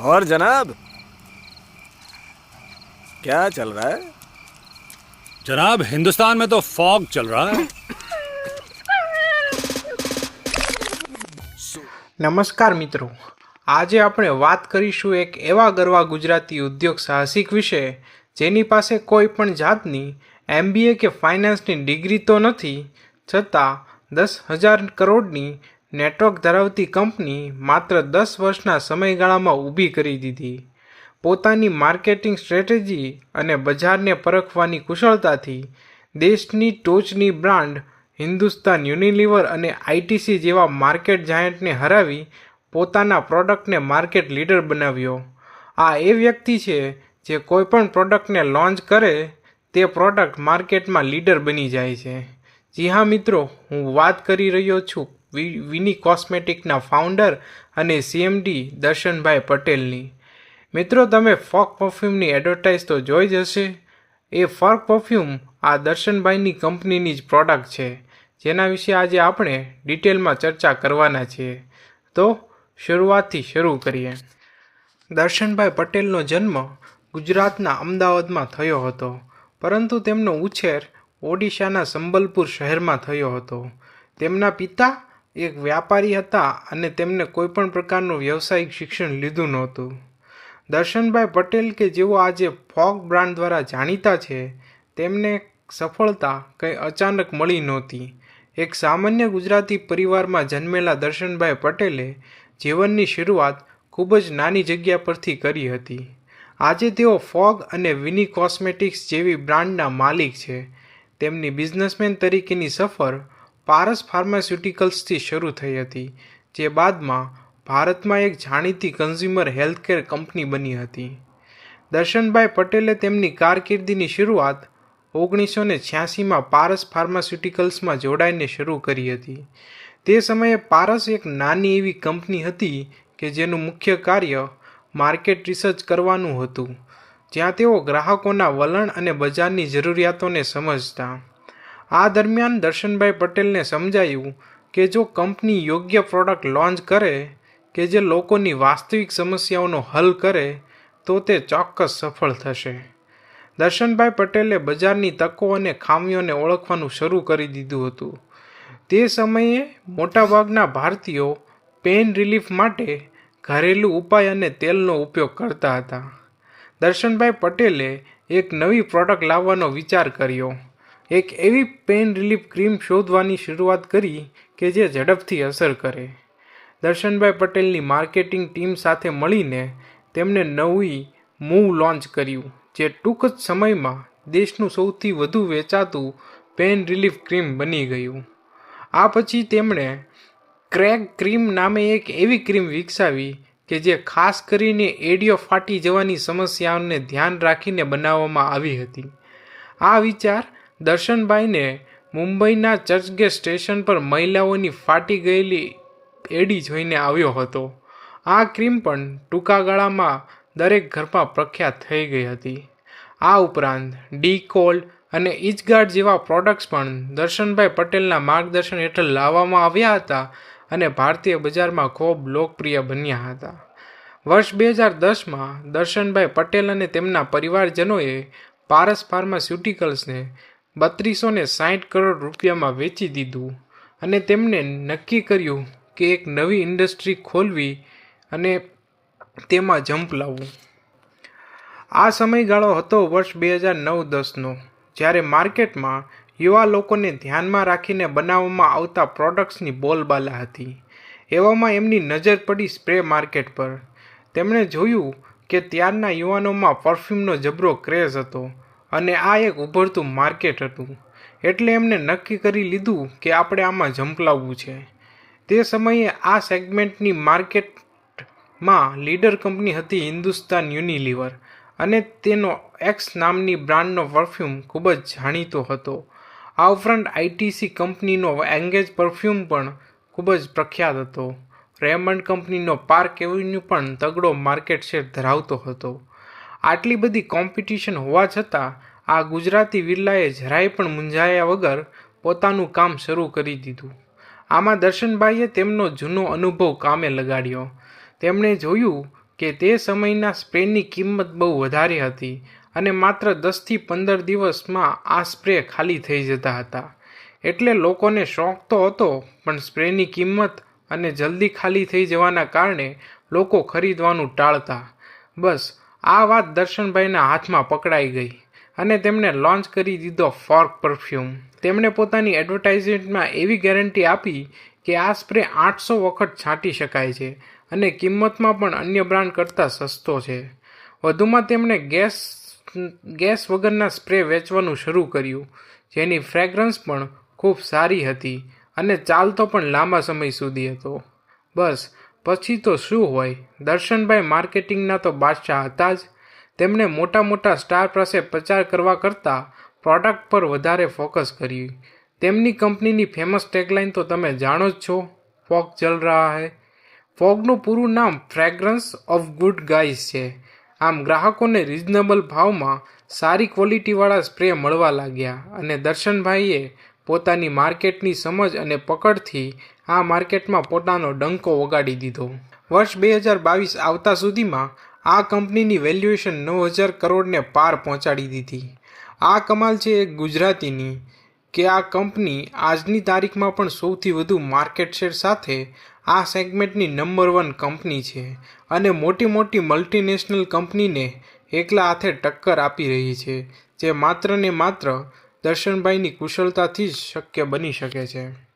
और जनाब क्या चल रहा है जनाब हिंदुस्तान में तो फॉग चल रहा है નમસ્કાર મિત્રો આજે આપણે વાત કરીશું એક એવા ગરવા ગુજરાતી ઉદ્યોગ સાહસિક વિશે જેની પાસે કોઈ પણ જાતની એમબીએ કે ફાઇનાન્સની ડિગ્રી તો નથી છતાં દસ હજાર કરોડની નેટવર્ક ધરાવતી કંપની માત્ર દસ વર્ષના સમયગાળામાં ઊભી કરી દીધી. પોતાની માર્કેટિંગ સ્ટ્રેટેજી અને બજારને પરખવાની કુશળતાથી દેશની ટોચની બ્રાન્ડ હિન્દુસ્તાન યુનિલિવર અને આઈટીસી જેવા માર્કેટ જાયન્ટને હરાવી પોતાના પ્રોડક્ટને માર્કેટ લીડર બનાવ્યો. આ એ વ્યક્તિ છે જે કોઈપણ પ્રોડક્ટને લોન્ચ કરે તે પ્રોડક્ટ માર્કેટમાં લીડર બની જાય છે. જી હા મિત્રો, હું વાત કરી રહ્યો છું. વિની કોસ્મેટિકના ફાઉન્ડર અને સીએમડી દર્શનભાઈ પટેલની. મિત્રો, તમે ફોક પરફ્યુમની એડવર્ટાઇઝ તો જોઈ જ હશે. એ ફોક પરફ્યુમ આ દર્શનભાઈની કંપનીની જ પ્રોડક્ટ છે. જેના વિશે આજે આપણે ડિટેલમાં ચર્ચા કરવાના છીએ તો શરૂઆતથી શરૂ કરીએ. દર્શનભાઈ પટેલનો જન્મ ગુજરાતના અમદાવાદમાં થયો હતો. પરંતુ તેમનો ઉછેર ઓડિશાના સંબલપુર શહેરમાં થયો હતો. તેમના પિતા એક વ્યાપારી હતા અને તેમને કોઈપણ પ્રકારનું વ્યવસાયિક શિક્ષણ લીધું નહોતું. દર્શનભાઈ પટેલ કે જેઓ આજે ફોગ બ્રાન્ડ દ્વારા જાણીતા છે, તેમને સફળતા કંઈ અચાનક મળી નહોતી. એક સામાન્ય ગુજરાતી પરિવારમાં જન્મેલા દર્શનભાઈ પટેલે જીવનની શરૂઆત ખૂબ જ નાની જગ્યા પરથી કરી હતી. આજે તેઓ ફોગ અને વિની કોસ્મેટિક્સ જેવી બ્રાન્ડના માલિક છે. તેમની બિઝનેસમેન તરીકેની સફર પારસ ફાર્માસ્યુટિકલ્સથી શરૂ થઈ હતી, જે બાદમાં ભારતમાં એક જાણીતી કન્ઝ્યુમર હેલ્થકેર કંપની બની હતી. દર્શનભાઈ પટેલે તેમની કારકિર્દીની શરૂઆત ઓગણીસો ને છ્યાસીમાં પારસ ફાર્માસ્યુટિકલ્સમાં જોડાઈને શરૂ કરી હતી. તે સમયે પારસ એક નાની એવી કંપની હતી કે જેનું મુખ્ય કાર્ય માર્કેટ રિસર્ચ કરવાનું હતું, જ્યાં તેઓ ગ્રાહકોના વલણ અને બજારની જરૂરિયાતોને સમજતા. આ દરમિયાન દર્શનભાઈ પટેલને સમજાયું કે જો કંપની યોગ્ય પ્રોડક્ટ લોન્ચ કરે, કે જે લોકોની વાસ્તવિક સમસ્યાઓનો હલ કરે, તો તે ચોક્કસ સફળ થશે. દર્શનભાઈ પટેલે બજારની તકો અને ખામીઓને ઓળખવાનું શરૂ કરી દીધું હતું. તે સમયે મોટાભાગના ભારતીયો પેઇન રિલીફ માટે ઘરેલું ઉપાય અને તેલનો ઉપયોગ કરતા હતા. દર્શનભાઈ પટેલે એક નવી પ્રોડક્ટ લાવવાનો વિચાર કર્યો. એક એવી પેઇન રિલીફ ક્રીમ શોધવાની શરૂઆત કરી કે જે ઝડપથી અસર કરે. દર્શનભાઈ પટેલની માર્કેટિંગ ટીમ સાથે મળીને તેમણે નવી મૂવ લોન્ચ કર્યું, જે ટૂંક જ સમયમાં દેશનું સૌથી વધુ વેચાતું પેન રિલીફ ક્રીમ બની ગયું. આ પછી તેમણે ક્રેક ક્રીમ નામે એક એવી ક્રીમ વિકસાવી કે જે ખાસ કરીને એડિયો ફાટી જવાની સમસ્યાઓને ધ્યાન રાખીને બનાવવામાં આવી હતી. આ વિચાર દર્શનભાઈને મુંબઈના ચર્ચગેટ સ્ટેશન પર મહિલાઓની ફાટી ગયેલી એડી જોઈને આવ્યો હતો. આ ક્રીમ પણ ટૂંકા ગાળામાં દરેક ઘરમાં પ્રખ્યાત થઈ ગઈ હતી. આ ઉપરાંત ડી કોલ્ડ અને ઇચગાર્ડ જેવા પ્રોડક્ટ્સ પણ દર્શનભાઈ પટેલના માર્ગદર્શન હેઠળ લાવવામાં આવ્યા હતા અને ભારતીય બજારમાં ખૂબ લોકપ્રિય બન્યા હતા. વર્ષ બે હજાર દસમાં દર્શનભાઈ પટેલ અને તેમના પરિવારજનોએ પારસ ફાર્માસ્યુટિકલ્સને બત્રીસો ને સાઠ કરોડ રૂપિયામાં વેચી દીધું અને તેમને નક્કી કર્યું કે એક નવી ઇન્ડસ્ટ્રી ખોલવી અને તેમાં જંપ લાવવું. આ સમયગાળો હતો વર્ષ બે હજાર નવ દસનો, જ્યારે માર્કેટમાં યુવા લોકોને ધ્યાનમાં રાખીને બનાવવામાં આવતા પ્રોડક્ટ્સની બોલબાલા હતી. એવામાં એમની નજર પડી સ્પ્રે માર્કેટ પર. તેમણે જોયું કે ત્યારના યુવાનોમાં પરફ્યુમનો જબરો ક્રેઝ હતો. અને આ એક ઉભરતું માર્કેટ હતું. એટલે એમને નક્કી કરી લીધું કે આપણે આમાં ઝંપલાવવું છે. તે સમયે આ સેગમેન્ટની માર્કેટમાં લીડર કંપની હતી હિન્દુસ્તાન યુનિલિવર અને તેનો એક્સ નામની બ્રાન્ડનો પરફ્યુમ ખૂબ જ જાણીતો હતો. આ ઉપરાંત આઈટીસી કંપનીનો એંગેજ પરફ્યુમ પણ ખૂબ જ પ્રખ્યાત હતો. રેમન્ડ કંપનીનો પાર્ક એવન્યુ પણ તગડો માર્કેટ શેર ધરાવતો હતો. આટલી બધી કોમ્પિટિશન હોવા છતાં, આ ગુજરાતી વિરલાએ જરાય પણ મૂંઝાયા વગર પોતાનું કામ શરૂ કરી દીધું. આમાં દર્શનભાઈએ તેમનો જૂનો અનુભવ કામે લગાડ્યો. તેમણે જોયું કે તે સમયના સ્પ્રેની કિંમત બહુ વધારે હતી અને માત્ર દસથી પંદર દિવસમાં આ સ્પ્રે ખાલી થઈ જતા હતા. એટલે લોકોને શોખ તો હતો, પણ સ્પ્રેની કિંમત અને જલ્દી ખાલી થઈ જવાના કારણે લોકો ખરીદવાનું ટાળતા. બસ આ વાત દર્શનભાઈના હાથમાં પકડાઈ ગઈ અને તેમણે લોન્ચ કરી દીધો ફોર્ક પરફ્યુમ. તેમણે પોતાની એડવર્ટાઇઝમેન્ટમાં એવી ગેરંટી આપી કે આ સ્પ્રે આઠસો વખત છાંટી શકાય છે અને કિંમતમાં પણ અન્ય બ્રાન્ડ કરતાં સસ્તો છે. વધુમાં તેમણે ગેસ ગેસ વગરના સ્પ્રે વેચવાનું શરૂ કર્યું, જેની ફ્રેગ્રન્સ પણ ખૂબ સારી હતી અને ચાલતો પણ લાંબા સમય સુધી હતો. બસ પછી તો શું હોય? દર્શનભાઈ માર્કેટિંગના તો બાદશાહ હતા જ. તેમણે મોટા મોટા સ્ટાર પાસે પ્રચાર કરવા કરતાં પ્રોડક્ટ પર વધારે ફોકસ કર્યું. તેમની કંપનીની ફેમસ ટેગલાઇન તો તમે જાણો જ છો, ફોગ ચલ રહા હૈ. ફોગનું પૂરું નામ ફ્રેગ્રન્સ ઓફ ગુડ ગાઈઝ છે. આમ ગ્રાહકોને રિઝનેબલ ભાવમાં સારી ક્વોલિટીવાળા સ્પ્રે મળવા લાગ્યા અને દર્શનભાઈએ પોતાની માર્કેટની સમજ અને પકડથી આ માર્કેટમાં પોતાનો ડંકો વગાડી દીધો. વર્ષ બે હજાર બાવીસ આવતા સુધીમાં આ કંપનીની વેલ્યુએશન નવ હજાર કરોડને પાર પહોંચાડી દીધી. આ કમાલ છે એક ગુજરાતીની કે આ કંપની આજની તારીખમાં પણ સૌથી વધુ માર્કેટ શેર સાથે આ સેગમેન્ટની નંબર વન કંપની છે અને મોટી મોટી મલ્ટીનેશનલ કંપનીને એકલા હાથે ટક્કર આપી રહી છે, જે માત્ર ને માત્ર દર્શનભાઈની કુશળતાથી જ શક્ય બની શકે છે.